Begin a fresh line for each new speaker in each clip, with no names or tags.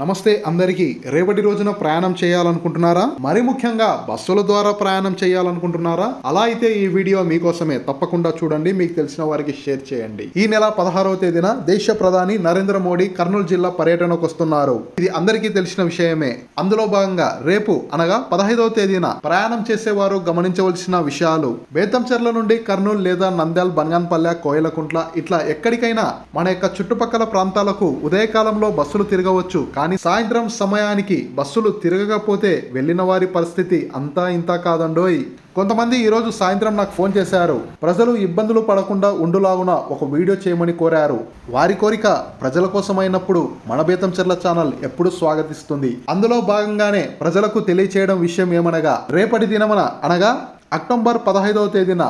నమస్తే అందరికీ. రేపటి రోజున ప్రయాణం చేయాలనుకుంటున్నారా? మరి ముఖ్యంగా బస్సుల ద్వారా ప్రయాణం చేయాలనుకుంటున్నారా? అలా అయితే ఈ వీడియో మీకోసమే. తప్పకుండా చూడండి మీకు తెలిసిన వారికి షేర్ చేయండి. ఈ నెల పదహారవ తేదీన దేశ ప్రధాని నరేంద్ర మోడీ కర్నూలు జిల్లా పర్యటనకు వస్తున్నారు. ఇది అందరికీ తెలిసిన విషయమే. అందులో భాగంగా రేపు అనగా పదహైదవ తేదీన ప్రయాణం చేసేవారు గమనించవలసిన విషయాలు. బేతంచెర్ల నుండి కర్నూలు లేదా నంద్యాల్ బంగాన్పల్లె కోయలకుంట్ల ఇట్లా ఎక్కడికైనా మన యొక్క చుట్టుపక్కల ప్రాంతాలకు ఉదయకాలంలో బస్సులు తిరగవచ్చు. కానీ సాయంత్రం సమయానికి బస్సులు తిరగకపోతే వెళ్ళిన వారి పరిస్థితి అంతా ఇంత కాదండోయ్. కొంతమంది ఈరోజు సాయంత్రం నాకు ఫోన్ చేశారు. ప్రజలు ఇబ్బందులు పడకుండా ఉండులాగున ఒక వీడియో చేయమని కోరారు. వారి కోరిక ప్రజల కోసమైనప్పుడు మన బేతంచెర్ల ఛానల్ ఎప్పుడు స్వాగతిస్తుంది. అందులో భాగంగానే ప్రజలకు తెలియచేయడం విషయం ఏమనగా రేపటి దినమన అనగా అక్టోబర్ పదహైదవ తేదీన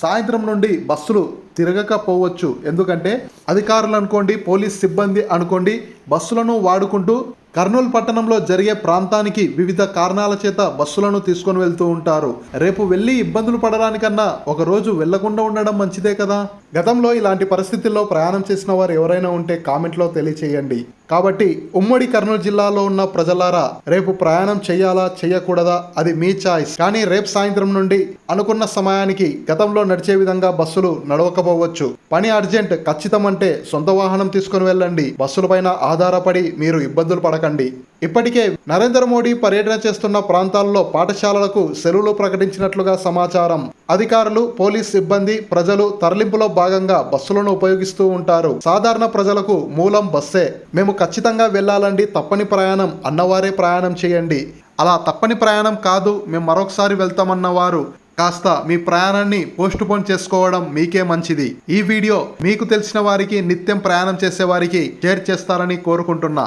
సాయంత్రం నుండి బస్సులు తిరగకపోవచ్చు. ఎందుకంటే అధికారులు అనుకోండి పోలీస్ సిబ్బంది అనుకోండి బస్సులను వాడుకుంటూ కర్నూలు పట్టణంలో జరిగే ప్రాంతానికి వివిధ కారణాల చేత బస్సులను తీసుకొని వెళ్తూ ఉంటారు. రేపు వెళ్ళి ఇబ్బందులు పడడానికన్నా ఒక రోజు వెళ్ళకుండా ఉండడం మంచిదే కదా? గతంలో ఇలాంటి పరిస్థితుల్లో ప్రయాణం చేసిన వారు ఎవరైనా ఉంటే కామెంట్లో తెలియచేయండి. కాబట్టి ఉమ్మడి కర్నూలు జిల్లాలో ఉన్న ప్రజలారా రేపు ప్రయాణం చేయాలా చేయకూడదా? అది మీ చాయిస్. కానీ రేపు సాయంత్రం నుండి అనుకున్న సమయానికి గతంలో నడిచే విధంగా బస్సులు నడవకపోవచ్చు. పని అర్జెంట్ ఖచ్చితం అంటే సొంత వాహనం తీసుకుని వెళ్ళండి. బస్సులపైన ఆధారపడి మీరు ఇబ్బందులు పడకండి. ఇప్పటికే నరేంద్ర మోడీ పర్యటన చేస్తున్న ప్రాంతాల్లో పాఠశాలలకు సెలవులు ప్రకటించినట్లుగా సమాచారం. అధికారులు పోలీస్ సిబ్బంది ప్రజలు తరలింపులో భాగంగా బస్సులను ఉపయోగిస్తూ ఉంటారు. సాధారణ ప్రజలకు మూలం బస్సే. మేము ఖచ్చితంగా వెళ్ళాలండి తప్పని ప్రయాణం అన్నవారే ప్రయాణం చేయండి. అలా తప్పని ప్రయాణం కాదు మేము మరొకసారి వెళ్తామన్నవారు. కాస్త మీ ప్రయాణాన్ని పోస్ట్ పోన్ చేసుకోవడం మీకే మంచిది. ఈ వీడియో మీకు తెలిసిన వారికి నిత్యం ప్రయాణం చేసే వారికి షేర్ చేస్తారని కోరుకుంటున్నా.